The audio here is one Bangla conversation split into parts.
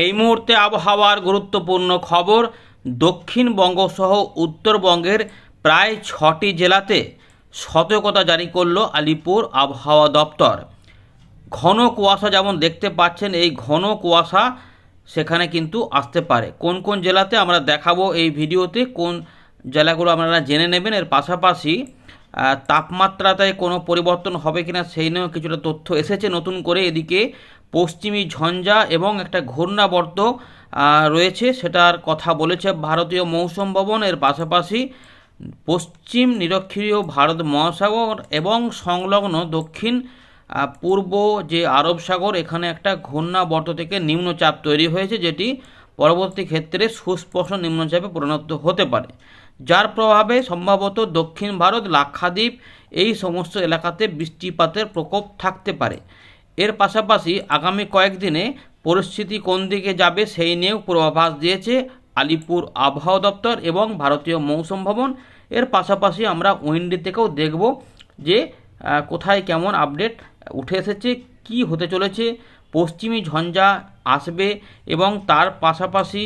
এই মুহূর্তে আবহাওয়ার গুরুত্বপূর্ণ খবর দক্ষিণবঙ্গ সহ উত্তরবঙ্গের প্রায় ছটি জেলাতে সতর্কতা জারি করল আলিপুর আবহাওয়া দপ্তর। ঘন কুয়াশা যেমন দেখতে পাচ্ছেন, এই ঘন কুয়াশা সেখানে কিন্তু আসতে পারে। কোন কোন জেলাতে আমরা দেখাবো এই ভিডিওতে, কোন জেলাগুলো আপনারা জেনে নেবেন, এর পাশাপাশি তাপমাত্রাতে কোনো পরিবর্তন হবে কিনা সেই নিয়েও কিছুটা তথ্য এসেছে। নতুন করে এদিকে পশ্চিমী ঝঞ্ঝা এবং একটা ঘূর্ণাবর্ত রয়েছে, সেটার কথা বলেছে ভারতীয় মৌসুম ভবন। এর পাশাপাশি পশ্চিম নিরক্ষীয় ভারত মহাসাগর এবং সংলগ্ন দক্ষিণ পূর্ব যে আরব সাগর, এখানে একটা ঘূর্ণাবর্ত থেকে নিম্নচাপ তৈরি হয়েছে, যেটি পরবর্তী ক্ষেত্রে সুস্পষ্ট নিম্নচাপে পরিণত হতে পারে। যার প্রভাবে সম্ভবত দক্ষিণ ভারত লাক্ষাদ্বীপ এই সমস্ত এলাকাতে বৃষ্টিপাতের প্রকোপ থাকতে পারে। এর পাশাপাশি আগামী কয়েকদিনে পরিস্থিতি কোন দিকে যাবে সেই নিয়েও পূর্বাভাস দিয়েছে আলিপুর আবহাওয়া দপ্তর এবং ভারতীয় মৌসুম ভবন। এর পাশাপাশি আমরা উইন্ডি থেকেও দেখব যে কোথায় কেমন আপডেট উঠে এসেছে, কি হতে চলেছে, পশ্চিমী ঝঞ্ঝা আসবে এবং তার পাশাপাশি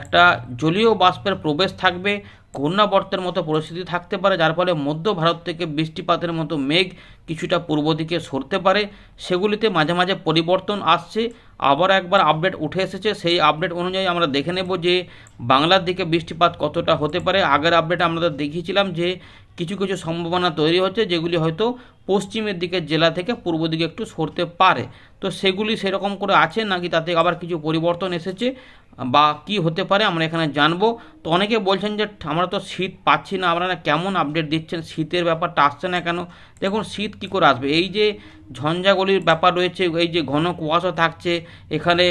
একটা জলীয় বাষ্পের প্রবেশ থাকবে। ঘূর্ণাবর্তের মতো পরিস্থিতি থাকতে পারে, যার ফলে মধ্য ভারত থেকে বৃষ্টিপাতের মতো মেঘ কিছুটা পূর্ব দিকে সরতে পারে। সেগুলিতে মাঝে মাঝে পরিবর্তন আসছে। আবার একবার আপডেট উঠে এসেছে। সেই আপডেট অনুযায়ী আমরা দেখে নেব যে বাংলার দিকে বৃষ্টিপাত কতটা হতে পারে। আগের আপডেট আমরা দেখিয়েছিলাম যে কিছু কিছু সম্ভাবনা তৈরি হচ্ছে, যেগুলি হয়তো পশ্চিমের দিকের জেলা থেকে পূর্ব দিকে একটু সরতে পারে। তো সেগুলি সেরকম করে আছে নাকি তাতে আবার কিছু পরিবর্তন এসেছে? বা কি হতে পারে আমরা এখানে জানব। তো অনেকে বলছেন যে আমরা তো শীত পাচ্ছি না, আপনারা কেমন আপডেট দিচ্ছেন? শীতের ব্যাপারটা আসছে না কেন? দেখুন, শীত কী করে আসবে? এই যে ঝঞ্ঝাগুলির ব্যাপার রয়েছে, এই যে ঘন কুয়াশা থাকছে, এখানে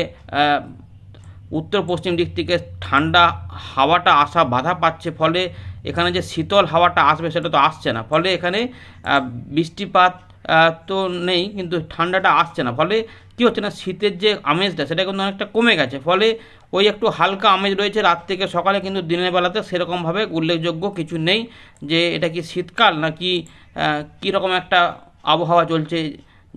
উত্তর পশ্চিম দিক থেকে ঠান্ডা হাওয়াটা আসা বাধা পাচ্ছে, ফলে এখানে যে শীতল হাওয়াটা আসবে সেটা তো আসছে না। ফলে এখানে বৃষ্টিপাত তো নেই, কিন্তু ঠান্ডাটা আসছে না। ফলে কী হচ্ছে না, শীতের যে আমেজটা সেটা কিন্তু অনেকটা কমে গেছে। ফলে ওই একটু হালকা আমেজ রয়েছে রাত থেকে সকালে, কিন্তু দিনের বেলাতে সেরকমভাবে উল্লেখযোগ্য কিছু নেই যে এটা কি শীতকাল নাকি কীরকম একটা আবহাওয়া চলছে,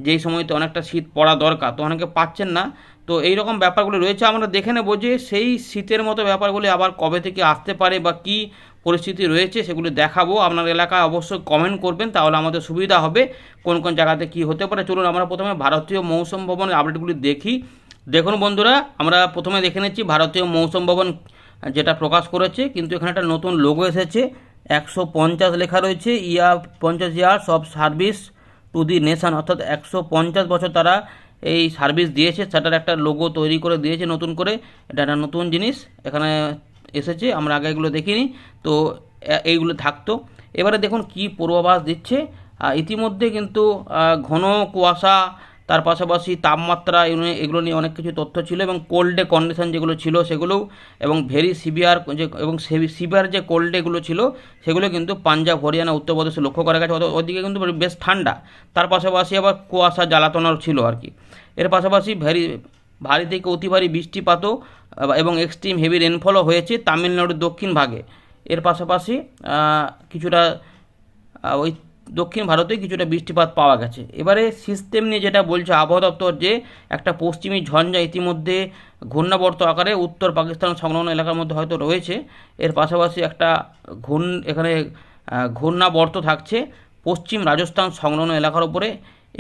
যেই সময়তে অনেকটা শীত পড়া দরকার। তো অনেকে পাচ্ছেন না তো এই রকম ব্যাপারগুলো রয়েছে। আমরা দেখে নেব যে সেই শীতের মতো ব্যাপারগুলি আবার কবে থেকে আসতে পারে বা কি পরিস্থিতি রয়েছে, সেগুলি দেখাবো। আপনার এলাকায় অবশ্যই কমেন্ট করবেন, তাহলে আমাদের সুবিধা হবে কোন কোন জায়গাতে কি হতে পারে। চলুন আমরা প্রথমে ভারতীয় মৌসুম ভবনের আপডেটগুলি দেখি। দেখুন বন্ধুরা, আমরা প্রথমে দেখে নিচ্ছি ভারতীয় মৌসুম ভবন যেটা প্রকাশ করেছে, কিন্তু এখানে একটা নতুন লোগো এসেছে। একশো পঞ্চাশ লেখা রয়েছে ইয়া পঞ্চাশ years of service to the nation অর্থাৎ একশো পঞ্চাশ বছর তারা এই সার্ভিস দিয়েছে, সেটার একটা লোগো তৈরি করে দিয়েছে নতুন করে। এটা একটা নতুন জিনিস, এখানে এসেছে, আমরা আগে এগুলো দেখিনি, তো এইগুলো থাকতো। এবারে দেখুন কি পূর্বাভাস দিচ্ছে। ইতিমধ্যে কিন্তু ঘন কুয়াশা তার পাশাপাশি তাপমাত্রা এগুলো নিয়ে- অনেক কিছু তথ্য ছিল এবং কোল্ডে কন্ডিশন যেগুলো ছিল সেগুলোও এবং ভেরি সিভিয়ার যে, এবং সিভিয়ার যে কোল্ডেগুলো ছিল সেগুলো কিন্তু পাঞ্জাব, হরিয়ানা উত্তরপ্রদেশে লক্ষ্য করা গেছে। ওদিকে কিন্তু বেশ ঠান্ডা। তার পাশাপাশি আবার কুয়াশা জ্বালাতনার ছিল আর কি। এর পাশাপাশি ভেরি ভারী থেকে অতি ভারী বৃষ্টিপাতও এবং এক্সট্রিম হেভি রেনফলও হয়েছে তামিলনাড়ুর দক্ষিণ ভাগে। এর পাশাপাশি কিছুটা ওই দক্ষিণ ভারতে কিছুটা বৃষ্টিপাত পাওয়া গেছে। এবারে সিস্টেম নিয়ে যেটা বলছে আবহাওয়া দপ্তর যে, একটা পশ্চিমী ঝঞ্ঝা ইতিমধ্যে ঘূর্ণাবর্ত আকারে উত্তর পাকিস্তান সংলগ্ন এলাকার মধ্যে হয়তো রয়েছে। এর পাশাপাশি একটা ঘূর্ণ, এখানে ঘূর্ণাবর্ত থাকছে পশ্চিম রাজস্থান সংলগ্ন এলাকার উপরে।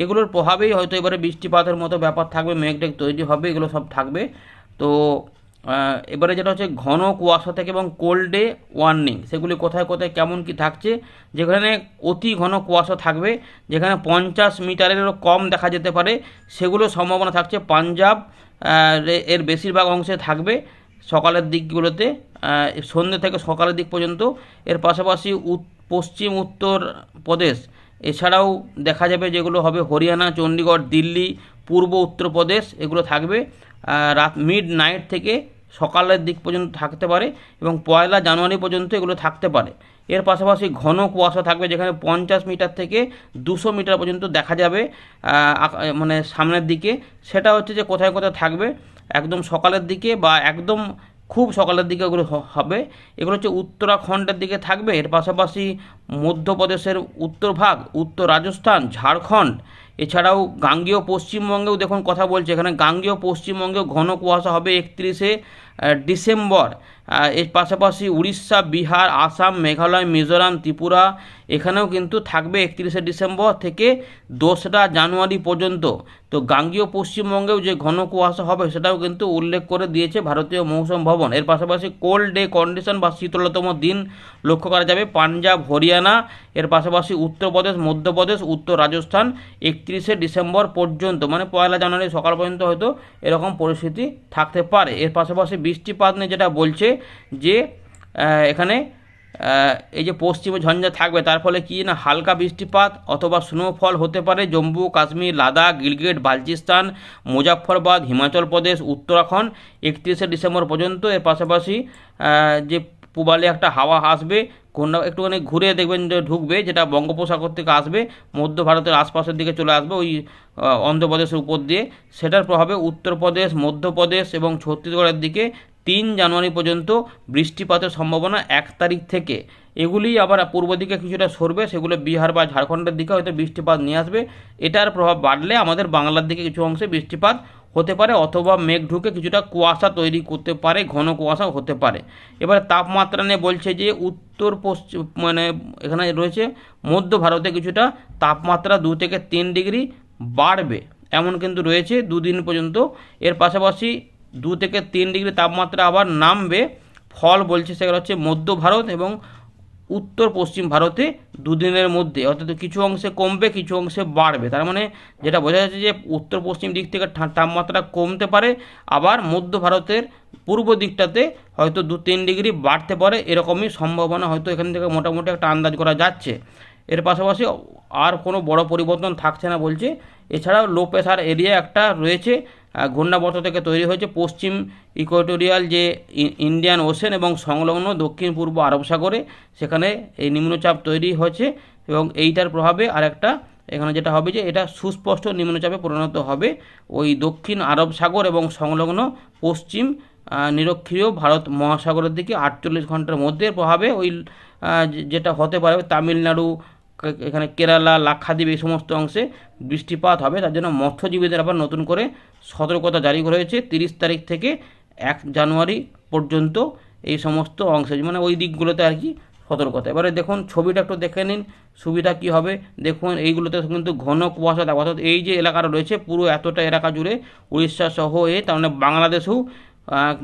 এগুলোর প্রভাবেই হয়তো এবারে বৃষ্টিপাতের মতো ব্যাপার থাকবে মেঘটেক তৈরি হবে, এগুলো সব থাকবে। তো এবারে যেটা হচ্ছে ঘন কুয়াশা থেকে এবং কোল্ড ডে ওয়ার্নিং সেগুলি কোথায় কোথায়, কেমন কি থাকছে, যেখানে অতি ঘন কুয়াশা থাকবে, যেখানে পঞ্চাশ মিটারেরও কম দেখা যেতে পারে, সেগুলো সম্ভাবনা থাকছে। পাঞ্জাব এর বেশিরভাগ অংশে থাকবে সকালের দিকগুলোতে সন্ধ্যে থেকে সকালের দিক পর্যন্ত। এর পাশাপাশি পশ্চিম উত্তর প্রদেশ, এছাড়াও দেখা যাবে যেগুলো হবে হরিয়ানা চণ্ডীগড় দিল্লি, পূর্ব উত্তরপ্রদেশ এগুলো থাকবে। রাত মিড নাইট থেকে সকালের দিক পর্যন্ত থাকতে পারে এবং পয়লা জানুয়ারি পর্যন্ত এগুলো থাকতে পারে। এর পাশাপাশি ঘন কুয়াশা থাকবে যেখানে পঞ্চাশ মিটার থেকে দুশো মিটার পর্যন্ত দেখা যাবে মানে সামনের দিকে। সেটা হচ্ছে যে কোথায় কোথায় থাকবে, একদম সকালের দিকে বা একদম খুব সকালের দিকে এগুলো হ- হবে। এগুলো হচ্ছে উত্তরাখণ্ডের দিকে থাকবে। এর পাশাপাশি মধ্যপ্রদেশের উত্তর ভাগ, উত্তর রাজস্থান, ঝাড়খণ্ড এছাড়াও গাঙ্গেয় পশ্চিমবঙ্গেও দেখুন কথা বলছে। এখানে গাঙ্গেয় পশ্চিমবঙ্গেও ঘন কুয়াশা হবে একত্রিশে ডিসেম্বর। এর পাশাপাশি উড়িষ্যা, বিহার, আসাম, মেঘালয়, মিজোরাম, ত্রিপুরা, এখানেও কিন্তু থাকবে একত্রিশে ডিসেম্বর থেকে দোসরা জানুয়ারি পর্যন্ত। তো গাঙ্গীয় পশ্চিমবঙ্গেও যে ঘন কুয়াশা হবে সেটাও কিন্তু উল্লেখ করে দিয়েছে ভারতীয় মৌসুম ভবন। এর পাশাপাশি কোল্ড ডে কন্ডিশন বা শীতলতম দিন লক্ষ্য করা যাবে পাঞ্জাব, হরিয়ানা, এর পাশাপাশি উত্তরপ্রদেশ, মধ্যপ্রদেশ, উত্তর রাজস্থান একত্রিশে ডিসেম্বর পর্যন্ত। মানে পয়লা জানুয়ারি সকাল পর্যন্ত হয়তো এরকম পরিস্থিতি থাকতে পারে। এর পাশাপাশি বৃষ্টিপাত নিয়ে যেটা বলছে যে এখানে এই যে পশ্চিমে ঝঞ্ঝা থাকবে, তার ফলে কি না হালকা বৃষ্টিপাত অথবা স্নোফল হতে পারে। জম্মু, কাশ্মীর, লাদাখ, গিলগেট, বালচিস্তান মুজাফরবাদ হিমাচল প্রদেশ, উত্তরাখণ্ড, একত্রিশে ডিসেম্বর পর্যন্ত এর পাশাপাশি যে পূবালে একটা হাওয়া আসবে, কোনটা একটুখানি ঘুরে দেখবেন যে ঢুকবে, যেটা বঙ্গোপসাগর থেকে আসবে, মধ্য ভারতের আশপাশের দিকে চলে আসবে, ওই অন্ধ্রপ্রদেশের উপর দিয়ে। সেটার প্রভাবে উত্তরপ্রদেশ, মধ্যপ্রদেশ এবং ছত্তিশগড়ের দিকে তিন জানুয়ারি পর্যন্ত বৃষ্টিপাতের সম্ভাবনা এক তারিখ থেকে। এগুলি আবার পূর্ব দিকে কিছুটা সরবে, সেগুলো বিহার বা ঝাড়খণ্ডের দিকে হয়তো বৃষ্টিপাত নিয়ে আসবে। এটার প্রভাব বাড়লে আমাদের বাংলার দিকে কিছু অংশে বৃষ্টিপাত হতে পারে, অথবা মেঘ ঢুকে কিছুটা কুয়াশা তৈরি করতে পারে, ঘন কুয়াশা হতে পারে। এবার তাপমাত্রা নিয়ে বলছে যে, উত্তর পশ্চিম মানে এখানে রয়েছে, মধ্য ভারতে কিছুটা তাপমাত্রা দু থেকে তিন ডিগ্রি বাড়বে। এমন কিন্তু রয়েছে দুদিন পর্যন্ত। এর পাশাপাশি দু থেকে তিন ডিগ্রি তাপমাত্রা আবার নামবে। ফল বলছে সেগুলো হচ্ছে মধ্য ভারত এবং উত্তর পশ্চিম ভারতে দুদিনের মধ্যে। অর্থাৎ কিছু অংশে কমবে, কিছু অংশে বাড়বে। তার মানে যেটা বোঝা যাচ্ছে যে উত্তর পশ্চিম দিক থেকে তাপমাত্রা কমতে পারে, আবার মধ্য ভারতের পূর্ব দিকটাতে হয়তো দু তিন ডিগ্রি বাড়তে পারে, এরকমই সম্ভাবনা হয়তো এখান থেকে মোটামুটি একটা আন্দাজ করা যাচ্ছে। এর পাশাপাশি আর কোনো বড় পরিবর্তন থাকছে না বলছে। এছাড়াও লো প্রেশার এরিয়া একটা রয়েছে ঘূর্ণাবর্ত থেকে তৈরি হয়েছে পশ্চিম ইকুয়েটোরিয়াল যে ইন্ডিয়ান ওশেন এবং সংলগ্ন দক্ষিণ পূর্ব আরব সাগরে। সেখানে এই নিম্নচাপ তৈরি হয়েছে এবং এইটার প্রভাবে আরেকটা এখানে যেটা হবে যে এটা সুস্পষ্ট নিম্নচাপে পরিণত হবে। ওই দক্ষিণ আরব সাগর এবং সংলগ্ন পশ্চিম নিরক্ষীয় ভারত মহাসাগরের দিকে আটচল্লিশ ঘণ্টার মধ্যে প্রভাবে ওই যেটা হতে পারে তামিলনাড়ু এখানে কেরালা, লাক্ষাদ্বীপ এই সমস্ত অংশে বৃষ্টিপাত হবে। তার জন্য মৎস্যজীবীদের আবার নতুন করে সতর্কতা জারি করা হয়েছে। তিরিশ তারিখ থেকে এক জানুয়ারি পর্যন্ত এই সমস্ত অংশে মানে ওই দিকগুলোতে আর কি সতর্কতা। এবারে দেখুন, ছবিটা একটু দেখে নিন, সুবিধা কি হবে। দেখুন, এইগুলোতে কিন্তু ঘন কুয়াশা দেখা অর্থাৎ এই যে এলাকাটা রয়েছে, পুরো এতটা এলাকা জুড়ে উড়িষ্যা সহ এ, তার মানে বাংলাদেশেও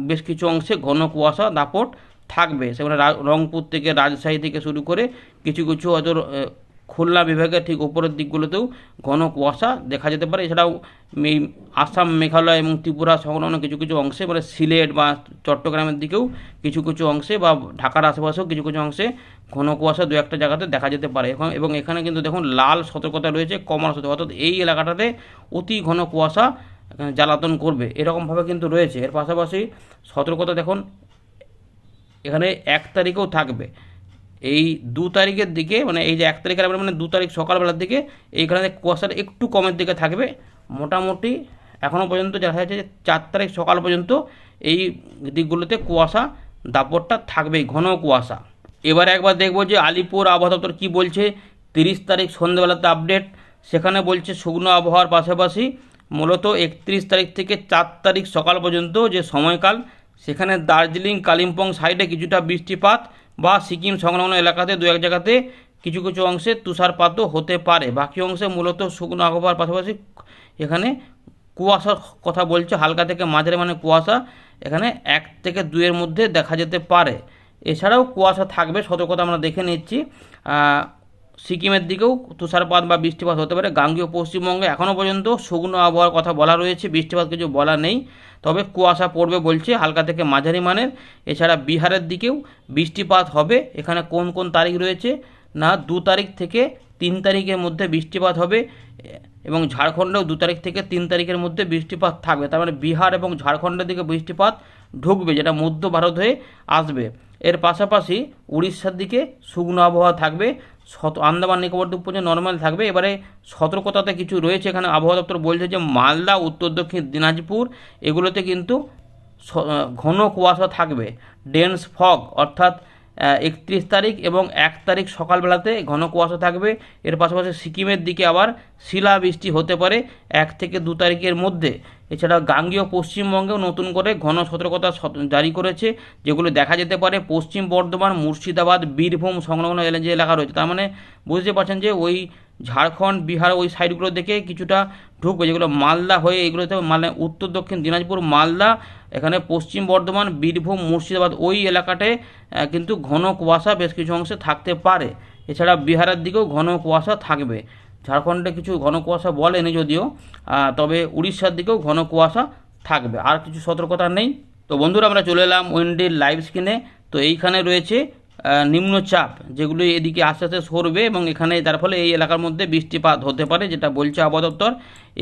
বেশ কিছু অংশে ঘন কুয়াশা দাপট থাকবে। সেখানে রংপুর থেকে রাজশাহী থেকে শুরু করে কিছু কিছু হয়তো খুলনা বিভাগের ঠিক উপরের দিকগুলোতেও ঘন কুয়াশা দেখা যেতে পারে। এছাড়াও এই আসাম, মেঘালয় এবং ত্রিপুরা সংলগ্ন কিছু কিছু অংশে মানে সিলেট বা চট্টগ্রামের দিকেও কিছু কিছু অংশে বা ঢাকার আশেপাশেও কিছু কিছু অংশে ঘন কুয়াশা দু একটা জায়গাতে দেখা যেতে পারে। এখন এবং এখানে কিন্তু দেখুন লাল সতর্কতা রয়েছে, কমলা সতর্কতা। অর্থাৎ এই এলাকাটাতে অতি ঘন কুয়াশা জ্বালাতন করবে। এরকমভাবে কিন্তু রয়েছে। এর পাশাপাশি সতর্কতা দেখুন, এখানে এক তারিখেও থাকবে। এই দু তারিখের দিকে মানে এই যে এক তারিখের আগে মানে দু তারিখ সকালবেলার দিকে, এইখানে কুয়াশাটা একটু কমের দিকে থাকবে। মোটামুটি এখনও পর্যন্ত দেখা যাচ্ছে যে চার তারিখ সকাল পর্যন্ত এই দিকগুলোতে কুয়াশা দাপটটা থাকবেই, ঘন কুয়াশা। এবার একবার দেখব যে আলিপুর আবহাওয়া দপ্তর কী বলছে। তিরিশ তারিখ সন্ধ্যেবেলাতে আপডেট সেখানে বলছে শুকনো আবহাওয়ার পাশাপাশি মূলত একত্রিশ তারিখ থেকে চার তারিখ সকাল পর্যন্ত যে সময়কাল, সেখানে দার্জিলিং, কালিম্পং সাইডে কিছুটা বৃষ্টিপাত বা সিকিম সংলগ্ন এলাকাতে দু এক জায়গাতে কিছু কিছু অংশে তুষারপাতও হতে পারে। বাকি অংশে মূলত শুকনো আবহাওয়ার পাশাপাশি এখানে কুয়াশার কথা বলছে। হালকা থেকে মাঝারি মানে কুয়াশা এখানে এক থেকে দুয়ের মধ্যে দেখা যেতে পারে। এছাড়াও কুয়াশা থাকবে, সতর্কতা আমরা দেখে নিচ্ছি। সিকিমের দিকেও তুষারপাত বা বৃষ্টিপাত হতে পারে। গাঙ্গীয় পশ্চিমবঙ্গে এখনও পর্যন্ত শুকনো আবহাওয়ার কথা বলা রয়েছে। বৃষ্টিপাত কিছু বলা নেই, তবে কুয়াশা পড়বে বলছে হালকা থেকে মাঝারি মানের। এছাড়া বিহারের দিকেও বৃষ্টিপাত হবে। এখানে কোন কোন তারিখ রয়েছে না, দু তারিখ থেকে তিন তারিখের মধ্যে বৃষ্টিপাত হবে এবং ঝাড়খণ্ডেও দু তারিখ থেকে তিন তারিখের মধ্যে বৃষ্টিপাত থাকবে। তার মানে বিহার এবং ঝাড়খণ্ডের দিকে বৃষ্টিপাত ঢুকবে, যেটা মধ্য ভারত হয়ে আসবে। এর পাশাপাশি উড়িষ্যার দিকে শুকনো আবহাওয়া থাকবে শত আন্দামান নিকোবর দ্বীপ পর্যন্ত নর্মাল থাকবে। এবারে সতর্কতাতে কিছু রয়েছে এখানে আবহাওয়া দপ্তর বলছে যে মালদা, উত্তর, দক্ষিণ, দিনাজপুর, এগুলোতে কিন্তু ঘন কুয়াশা থাকবে ডেন্স ফগ অর্থাৎ একত্রিশ তারিখ এবং এক তারিখ সকালবেলাতে ঘন কুয়াশা থাকবে। এর পাশাপাশি সিকিমের দিকে আবার শিলাবৃষ্টি হতে পারে এক থেকে দু তারিখের মধ্যে। এছাড়া গাঙ্গীয় পশ্চিমবঙ্গেও নতুন করে ঘন সতর্কতা জারি করেছে, যেগুলো দেখা যেতে পারে পশ্চিম বর্ধমান, মুর্শিদাবাদ, বীরভূম সংলগ্ন যে এলাকা রয়েছে। তার মানে বুঝতে পারছেন যে ওই ঝাড়খণ্ড, বিহার ওই সাইডগুলো দেখে কিছুটা ঢুকবে, যেগুলো মালদা হয়ে এগুলোতে মানে উত্তর দক্ষিণ দিনাজপুর, মালদা এখানে পশ্চিম বর্ধমান, বীরভূম, মুর্শিদাবাদ ওই এলাকাটায় কিন্তু ঘন কুয়াশা বেশ কিছু অংশে থাকতে পারে। এছাড়া বিহারের দিকেও ঘন কুয়াশা থাকবে। ঝাড়খণ্ডে কিছু ঘন কুয়াশা বলেনি যদিও তবে উড়িষ্যার দিকেও ঘন কুয়াশা থাকবে। আর কিছু সতর্কতা নেই। তো বন্ধুরা, আমরা চলে এলাম উইন্ডির লাইভ স্ক্রিনে। তো এইখানে রয়েছে নিম্নচাপ, যেগুলো এদিকে আস্তে আস্তে সরবে এবং এখানে তার ফলে এই এলাকার মধ্যে বৃষ্টিপাত হতে পারে, যেটা বলছে আবহাওয়া দপ্তর।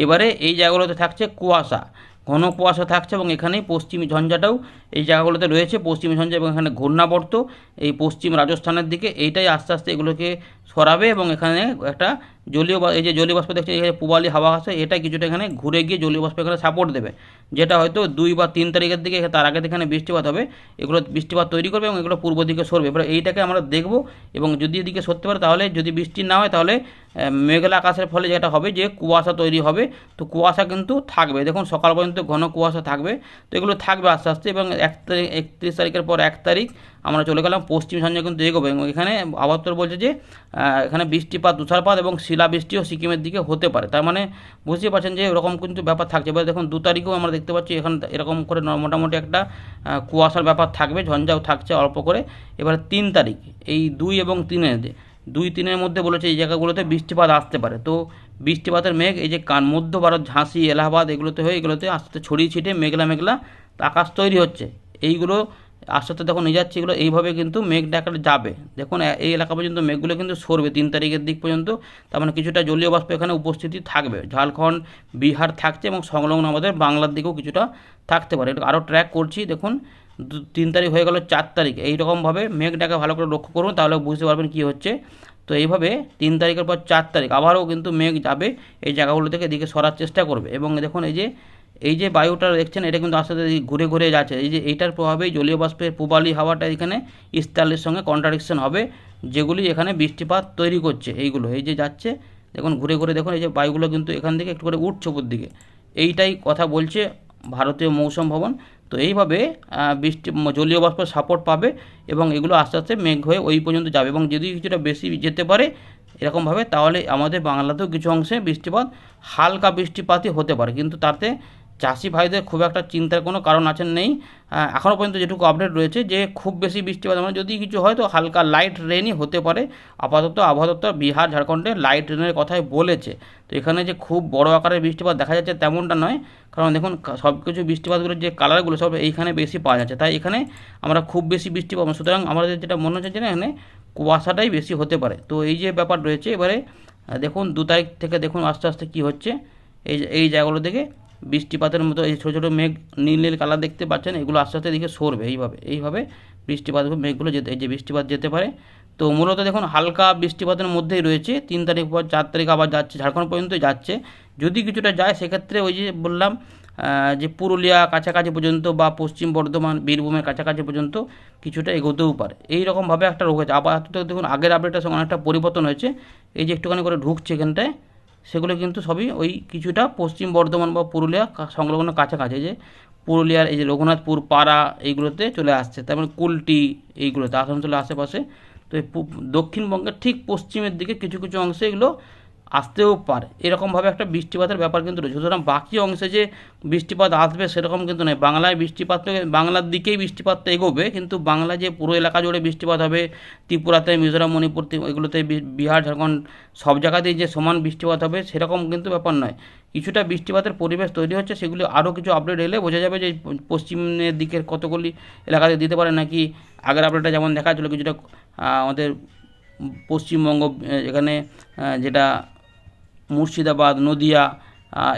এবারে এই জায়গাগুলোতে থাকছে কুয়াশা। ঘন কুয়াশা থাকছে এবং এখানেই পশ্চিমী ঝঞ্ঝাটাও এই জায়গাগুলোতে রয়েছে পশ্চিমী সঞ্চয় এবং এখানে ঘূর্ণাবর্ত। এই পশ্চিম রাজস্থানের দিকে এইটাই আস্তে আস্তে এগুলোকে সরাবে এবং এখানে একটা জলীয় এই যে জলীয় বাষ্প দেখছি এখানে পূবালি হাওয়া আসে, এটা কিছুটা এখানে ঘুরে গিয়ে জলীয় বাষ্প এখানে সাপোর্ট দেবে। যেটা হয়তো দুই বা তিন তারিখের দিকে তার আগে এখানে বৃষ্টিপাত হবে, এগুলো বৃষ্টিপাত তৈরি করবে এবং এগুলো পূর্ব দিকে সরবে। এবার এইটাকে আমরা দেখব এবং যদি এদিকে সরতে পারে, তাহলে যদি বৃষ্টি না হয়, তাহলে মেঘলা আকাশের ফলে যেটা হবে যে কুয়াশা তৈরি হবে। তো কুয়াশা কিন্তু থাকবে। দেখুন সকাল পর্যন্ত ঘন কুয়াশা থাকবে। তো এগুলো থাকবে আস্তে আস্তে এবং এক তারিখ, একত্রিশ তারিখের পর এক তারিখ আমরা চলে গেলাম, পশ্চিম সঞ্জয় কিন্তু এগোবে এবং এখানে দপ্তর বলছে যে এখানে বৃষ্টিপাত, তুষারপাত এবং শিলাবৃষ্টিও সিকিমের দিকে হতে পারে। তার মানে বুঝতে পারছেন যে এরকম কিন্তু ব্যাপার থাকছে। এবার দেখুন, দু তারিখেও আমরা দেখতে পাচ্ছি এখানে, এরকম করে মোটামুটি একটা কুয়াশার ব্যাপার থাকবে, ঝঞ্ঝাও থাকছে অল্প করে। এবার তিন তারিখ, এই দুই এবং তিনের দুই তিনের মধ্যে বলেছে এই জায়গাগুলোতে বৃষ্টিপাত আসতে পারে। তো বৃষ্টিপাতের মেঘ, এই যে কান মধ্য ভারত, ঝাঁসি, এলাহাবাদ, এগুলোতে হয়ে এগুলোতে আস্তে ছড়িয়ে ছিটে মেঘলা মেঘলা আকাশ তৈরি হচ্ছে। এইগুলো আস্তে আস্তে যখন নিয়ে যাচ্ছে, এগুলো এইভাবে কিন্তু মেঘ ডাকাটা যাবে। দেখুন এই এলাকা পর্যন্ত মেঘগুলো কিন্তু সরবে। তিন তারিখের দিক পর্যন্ত তার মানে কিছুটা জলীয় বাষ্প এখানে উপস্থিতি থাকবে। ঝাড়খণ্ড, বিহার থাকছে এবং সংলগ্ন আমাদের বাংলার দিকেও কিছুটা থাকতে পারে। এটা আরও ট্র্যাক করছি, দেখুন তিন তারিখ হয়ে গেল চার তারিখ। এইরকমভাবে মেঘটাকে ভালো করে লক্ষ্য করুন, তাহলে বুঝতে পারবেন কী হচ্ছে। তো এইভাবে তিন তারিখের পর চার তারিখ আবারও কিন্তু মেঘ যাবে এই জায়গাগুলো থেকে এদিকে সরার চেষ্টা করবে। এবং দেখুন, এই যে এই যে বায়ুটা দেখছেন, এটা কিন্তু আস্তে আস্তে ঘুরে ঘুরে যাচ্ছে। এই যে এইটার প্রভাবেই জলীয় বাষ্পের পূবালি হাওয়াটা এখানে ইস্তালের সঙ্গে কন্ট্রাডিকশন হবে, যেগুলি এখানে বৃষ্টিপাত তৈরি করছে এইগুলো। এই যে যাচ্ছে, দেখুন, ঘুরে ঘুরে দেখুন, এই যে বায়ুগুলো কিন্তু এখান থেকে একটু করে উঠছে উপর দিকে এইটাই কথা বলছে ভারতীয় মৌসুম ভবন। তো এইভাবে বৃষ্টি, জলীয় বাষ্প সাপোর্ট পাবে এবং এগুলো আস্তে আস্তে মেঘ হয়ে ওই পর্যন্ত যাবে। এবং যদি কিছুটা বেশি যেতে পারে এরকমভাবে, তাহলে আমাদের বাংলাতেও কিছু অংশে বৃষ্টিপাত, হালকা বৃষ্টিপাতই হতে পারে। কিন্তু তাতে চাষি ভাইদের খুব একটা চিন্তার কোনো কারণ আছে নেই। এখনও পর্যন্ত যেটুকু আপডেট রয়েছে যে, খুব বেশি বৃষ্টিপাত মানে যদি কিছু হয় তো হালকা লাইট রেনই হতে পারে। আপাতত আবহাওয়া দপ্তর বিহার, ঝাড়খণ্ডে লাইট রেনের কথাই বলেছে। তো এখানে যে খুব বড় আকারের বৃষ্টিপাত দেখা যাচ্ছে তেমনটা নয়। কারণ দেখুন সব কিছু বৃষ্টিপাতগুলোর যে কালারগুলো সব এইখানে বেশি পাওয়া যাচ্ছে। তাই এখানে আমরা খুব বেশি বৃষ্টি পাবো সুতরাং আমাদের যেটা মনে হচ্ছে যে এখানে কুয়াশাটাই বেশি হতে পারে। তো এই যে ব্যাপার রয়েছে, এবারে দেখুন দু তারিখ থেকে দেখুন আস্তে আস্তে কী হচ্ছে। এই এই জায়গাগুলো থেকে বৃষ্টিপাতের মতো এই ছোটো ছোটো মেঘ, নীল নীল কালার দেখতে পাচ্ছেন, এগুলো আস্তে আস্তে দিকে সরবে এইভাবে এইভাবে বৃষ্টিপাত মেঘগুলো যেতে, এই যে বৃষ্টিপাত যেতে পারে। তো মূলত দেখুন, হালকা বৃষ্টিপাতের মধ্যেই রয়েছে, তিন তারিখ পর চার তারিখ আবার যাচ্ছে, ঝাড়খণ্ড পর্যন্ত যাচ্ছে। যদি কিছুটা যায়, সেক্ষেত্রে ওই যে বললাম যে পুরুলিয়া কাছাকাছি পর্যন্ত বা পশ্চিম বর্ধমান, বীরভূমের কাছাকাছি পর্যন্ত কিছুটা এগোতেও পারে। এই রকমভাবে একটা রোগ হয়েছে। আপাতত দেখুন, আগের আপডেটের সঙ্গে অনেকটা পরিবর্তন হয়েছে। এই যে একটুখানি করে ঢুকছে এখানটায় সেগুলো কিন্তু সবই ওই কিছুটা পশ্চিম বর্ধমান বা পুরুলিয়া সংলগ্ন কাছাকাছি যে পুরুলিয়ার এই যে রঘুনাথপুর, পাড়া এইগুলোতে চলে আসছে। তারপরে কুলটি এইগুলোতে, আসানসোলের আশেপাশে। তো দক্ষিণবঙ্গের ঠিক পশ্চিমের দিকে কিছু কিছু অংশে এগুলো আসতেও পারে। এরকমভাবে একটা বৃষ্টিপাতের ব্যাপার কিন্তু রয়েছে। সুতরাং বাকি অংশে যে বৃষ্টিপাত আসবে সেরকম কিন্তু নয়। বাংলায় বৃষ্টিপাত বাংলার দিকেই বৃষ্টিপাতটা এগোবে, কিন্তু বাংলা যে পুরো এলাকা জুড়ে বৃষ্টিপাত হবে, ত্রিপুরাতে, মিজোরাম, মণিপুর এগুলোতে বিহার, ঝাড়খণ্ড সব জায়গাতেই যে সমান বৃষ্টিপাত হবে, সেরকম কিন্তু ব্যাপার নয়। কিছুটা বৃষ্টিপাতের পরিবেশ তৈরি হচ্ছে, সেগুলি আরও কিছু আপডেট এলে বোঝা যাবে যে পশ্চিমের দিকের কতগুলি এলাকাতে দিতে পারে নাকি আগের আপডেটটা যেমন দেখা যাচ্ছিল, কিছুটা আমাদের পশ্চিমবঙ্গ এখানে যেটা মুর্শিদাবাদ, নদিয়া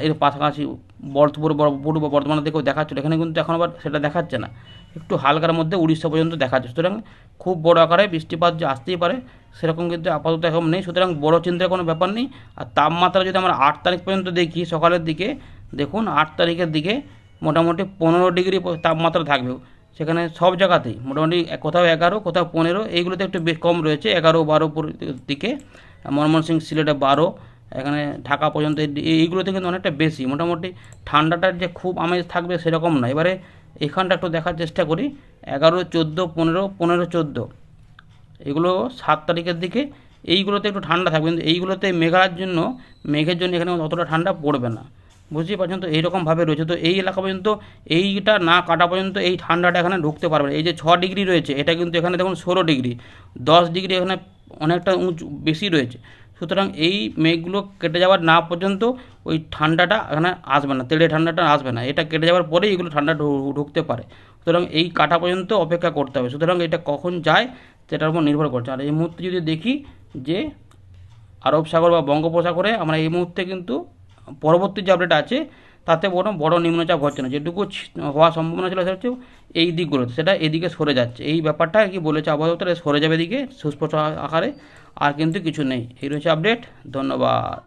এর পাশাপাশি বর্ধ- পূর্ব বর্ধমানের দিকেও দেখাচ্ছিল এখানে কিন্তু এখন আবার সেটা দেখাচ্ছে না। একটু হালকার মধ্যে উড়িষ্যা পর্যন্ত দেখাচ্ছে। সুতরাং খুব বড় আকারে বৃষ্টিপাত যে আসতেই পারে, সেরকম কিন্তু আপাতত এখন নেই। সুতরাং বড় চিন্তার কোনো ব্যাপার নেই। আর তাপমাত্রা যদি আমরা আট তারিখ পর্যন্ত দেখি, সকালের দিকে, দেখুন আট তারিখের দিকে মোটামুটি পনেরো ডিগ্রি তাপমাত্রা থাকবে সেখানে সব জায়গাতেই মোটামুটি কোথাও এগারো, কোথাও পনেরো। এইগুলোতে একটু বেশ কম রয়েছে, এগারো বারো দিকে। ময়মনসিংহ সিলেটে বারো এখানে ঢাকা পর্যন্ত এই- এইগুলোতে কিন্তু অনেকটা বেশি। মোটামুটি ঠান্ডাটার যে খুব আমেজ থাকবে সেরকম না। এবারে এখানটা একটু দেখার চেষ্টা করি। এগারো, চোদ্দ, পনেরো পনেরো, চোদ্দ। এগুলো সাত তারিখের দিকে এইগুলোতে একটু ঠান্ডা থাকবে। কিন্তু এইগুলোতে মেঘার জন্য মেঘের জন্য এখানে অতটা ঠান্ডা পড়বে না। বুঝতেই পারছেন তো? এইরকমভাবে রয়েছে। তো এই এলাকা পর্যন্ত এইটা না কাটা পর্যন্ত এই ঠান্ডাটা এখানে ঢুকতে পারবে না। এই যে ছ ডিগ্রি রয়েছে, এটা কিন্তু এখানে দেখুন ষোলো ডিগ্রি। দশ ডিগ্রি এখানে অনেকটা উঁচু, বেশি রয়েছে। সুতরাং এই মেঘগুলো কেটে যাওয়ার না পর্যন্ত ওই ঠান্ডাটা এখানে আসবে না, তেড়ে ঠান্ডাটা আসবে না। এটা কেটে যাওয়ার পরেই এগুলো ঠান্ডা ঢুকতে পারে। সুতরাং এই কাটা পর্যন্ত অপেক্ষা করতে হবে। সুতরাং এটা কখন যায় সেটার উপর নির্ভর করছে। আর এই মুহূর্তে যদি দেখি যে আরব সাগর বা বঙ্গোপসাগরে আমরা এই মুহূর্তে কিন্তু পরবর্তী যে আপডেট আছে, তাতে বড় বড় নিম্নচাপ হচ্ছে না। যেটুকু হওয়ার সম্ভাবনা ছিল সেটা হচ্ছে এই দিকগুলোতে। সেটা এদিকে সরে যাচ্ছে। এই ব্যাপারটা কি বলেছে আবহাওয়া সরে যাবে এদিকে সুস্পষ্ট আকারে। আর কিন্তু কিছু নেই। এই রয়েছে আপডেট ধন্যবাদ।